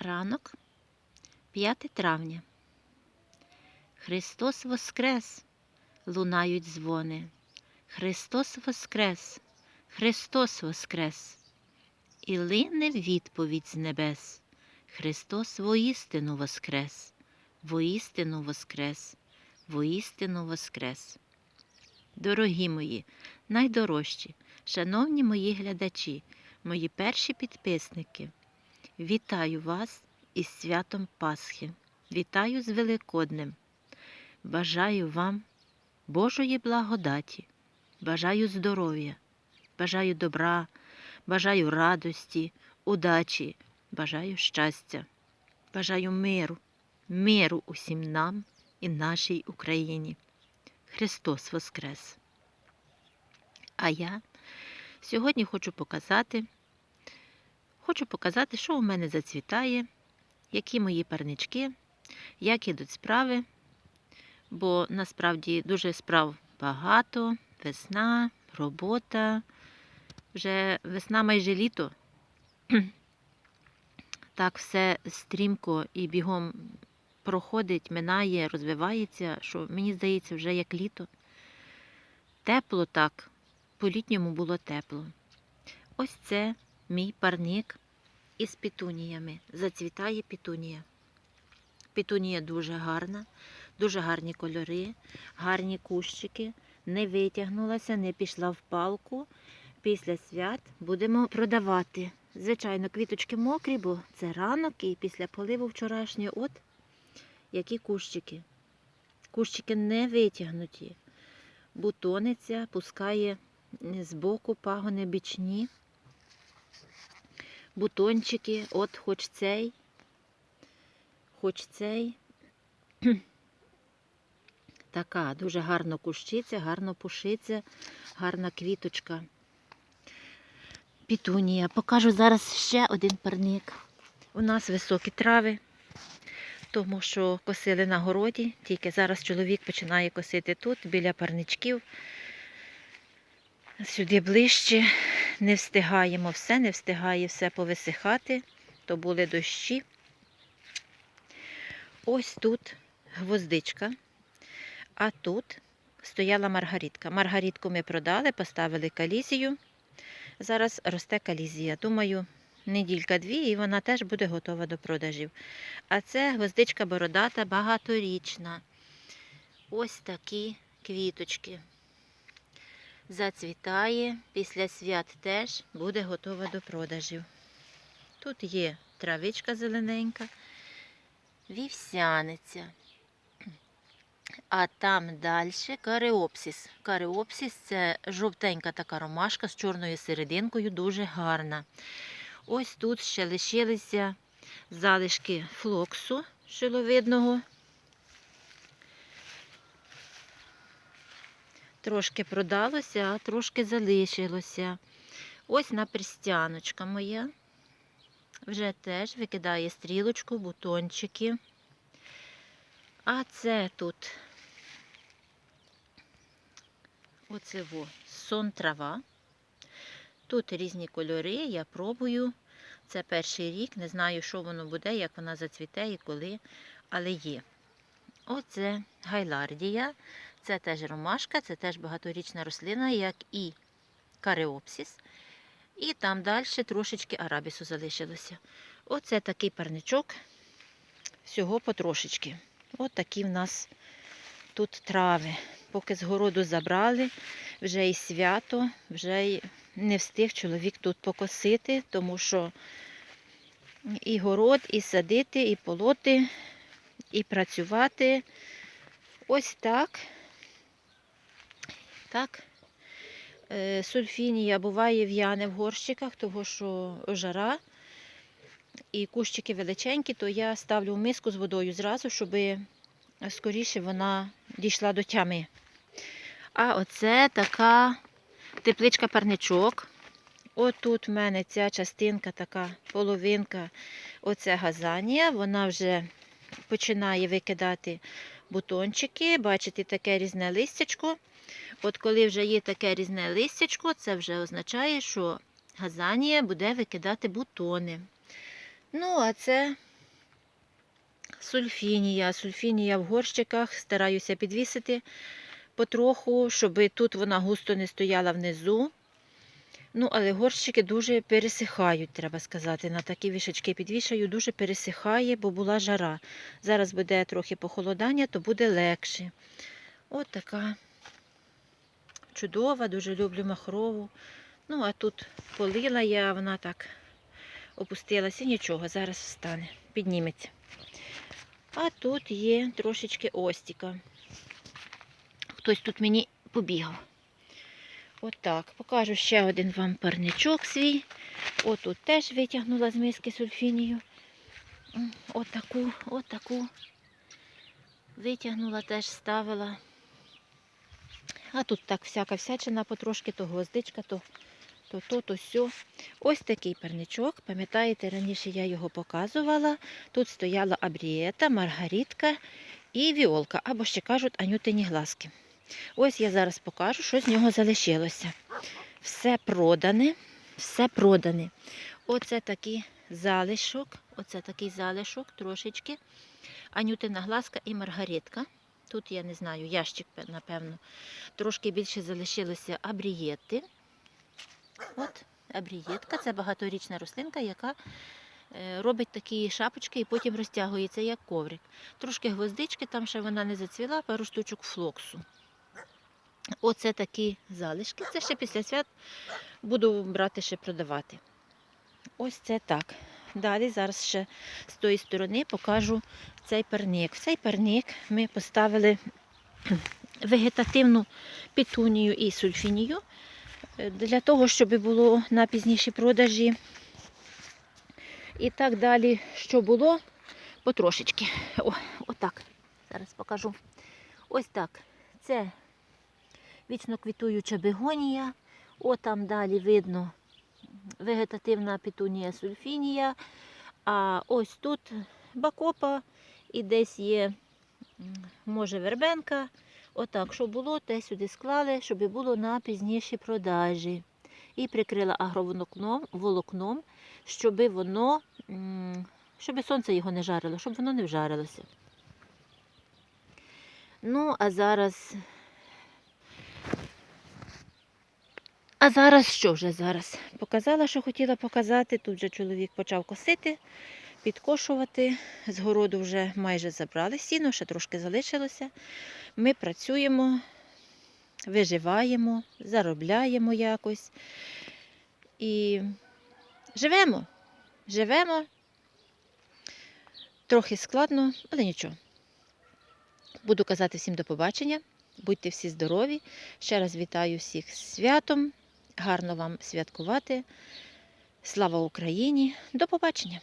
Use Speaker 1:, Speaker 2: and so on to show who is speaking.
Speaker 1: Ранок 5 травня. Христос Воскрес! Лунають дзвони. Христос Воскрес! Христос Воскрес! І лине відповідь з небес. Христос воістину Воскрес! Воістину Воскрес! Воістину Воскрес! Дорогі мої, найдорожчі, шановні мої глядачі, мої перші підписники. Вітаю вас із святом Пасхи. Вітаю з Великоднем. Бажаю вам Божої благодаті, бажаю здоров'я, бажаю добра, бажаю радості, удачі, бажаю щастя, бажаю миру, миру усім нам і нашій Україні. Христос Воскрес! А я сьогодні хочу показати, хочу показати, що у мене зацвітає, які мої парнички, як ідуть справи, бо насправді дуже справ багато, весна, робота, вже весна майже літо. Так все стрімко і бігом проходить, минає, розвивається, що мені здається, вже як літо. Тепло так, по-літньому було тепло. Ось це мій парник із петуніями. Зацвітає петунія. Петунія дуже гарна, дуже гарні кольори, гарні кущики. Не витягнулася, не пішла в палку. Після свят будемо продавати. Звичайно, квіточки мокрі, бо це ранок і після поливу вчорашнього. От які кущики. Кущики не витягнуті. Бутониця пускає з боку пагони бічні. Бутончики, от хоч цей, хоч цей. Така дуже гарно кущиться, гарно пушиться, гарна квіточка. Пітунія. Покажу зараз ще один парник. У нас високі трави, тому що косили на городі, тільки зараз чоловік починає косити тут, біля парничків. Сюди ближче не встигаємо все, не встигає все повисихати, то були дощі. Ось тут гвоздичка, а тут стояла маргаритка. Маргаритку ми продали, поставили калізію. Зараз росте калізія. Думаю, неділька-дві, і вона теж буде готова до продажів. А це гвоздичка бородата багаторічна. Ось такі квіточки. Зацвітає, після свят теж буде готова до продажів. Тут є травичка зелененька, вівсяниця. А там далі кареопсис. Кареопсис це жовтенька така ромашка з чорною серединкою, дуже гарна. Ось тут ще лишилися залишки флоксу шиловидного. Трошки продалося, а трошки залишилося. Ось наперстяночка моя. Вже теж викидає стрілочку, бутончики. А це тут оце во, сон трава. Тут різні кольори, я пробую. Це перший рік, не знаю, що воно буде, як вона зацвіте і коли, але є. Оце гайлардія. Це теж ромашка, це теж багаторічна рослина, як і кареопсис. І там далі трошечки арабісу залишилося. Оце такий парничок. Всього потрошечки. От такі в нас тут трави. Поки з городу забрали, вже і свято, вже й не встиг чоловік тут покосити, тому що і город, і садити, і полоти, і працювати. Ось так. Так. Е, Сульфінія буває в'яне в горщиках, тому що жара і кущики величенькі, то я ставлю в миску з водою зразу, щоб скоріше вона дійшла до тями. А оце така тепличка парничок. Отут в мене ця частинка, така половинка, оце газанія, вона вже починає викидати бутончики, бачите, таке різне листячко. От коли вже є таке різне листячко, це вже означає, що газанія буде викидати бутони. Ну, а це Сульфінія. Сульфінія в горщиках. Стараюся підвісити потроху, щоб тут вона густо не стояла внизу. Ну, але горщики дуже пересихають, треба сказати. На такі вішечки підвішаю, дуже пересихає, бо була жара. Зараз буде трохи похолодання, то буде легше. От така чудова, дуже люблю махрову. Ну, а тут полила я, вона так опустилася, нічого, зараз встане, підніметься. А тут є трошечки остіка. Хтось тут мені побігав. Отак. Покажу ще один вам парничок свій. Отут теж витягнула з миски сульфінію. Отаку, отаку. Витягнула, теж ставила. А тут так всяка всячина потрошки, то гвоздичка, то то, то, то сьо. Ось такий парничок. Пам'ятаєте, раніше я його показувала. Тут стояла абрієта, маргаритка і віолка, або ще кажуть анютині глазки. Ось я зараз покажу, що з нього залишилося. Все продане, все продане. Оце такий залишок, оце такий залишок трошечки. Анютина глазка і маргаритка. Тут, я не знаю, ящик, напевно. Трошки більше залишилося абрієти. От абрієтка це багаторічна рослинка, яка е, робить такі шапочки і потім розтягується як коврик. Трошки гвоздички, там ще вона не зацвіла, пару штучок флоксу. Оце такі залишки. Це ще після свят буду брати ще продавати. Ось це так. Далі зараз ще з тої сторони покажу цей парник. В цей парник ми поставили вегетативну петунію і сульфінію для того, щоб було на пізніші продажі. І так далі, що було потрошечки. О, отак. Зараз покажу. Ось так. Це вічно квітуюча бегонія. О, там далі видно вегетативна петунія сульфінія. А ось тут бакопа і десь є, може, вербенка. Отак, що було, те сюди склали, щоб було на пізніші продажі. І прикрила агроволокном, волокном, щоб воно, щоб сонце його не жарило, щоб воно не вжарилося. Ну, а зараз. А зараз що вже зараз? Показала, що хотіла показати. Тут вже чоловік почав косити, підкошувати. З городу вже майже забрали сіно, ще трошки залишилося. Ми працюємо, виживаємо, заробляємо якось. І живемо. Живемо. Трохи складно, але нічого. Буду казати всім до побачення. Будьте всі здорові. Ще раз вітаю всіх з святом. Гарно вам святкувати. Слава Україні! До побачення!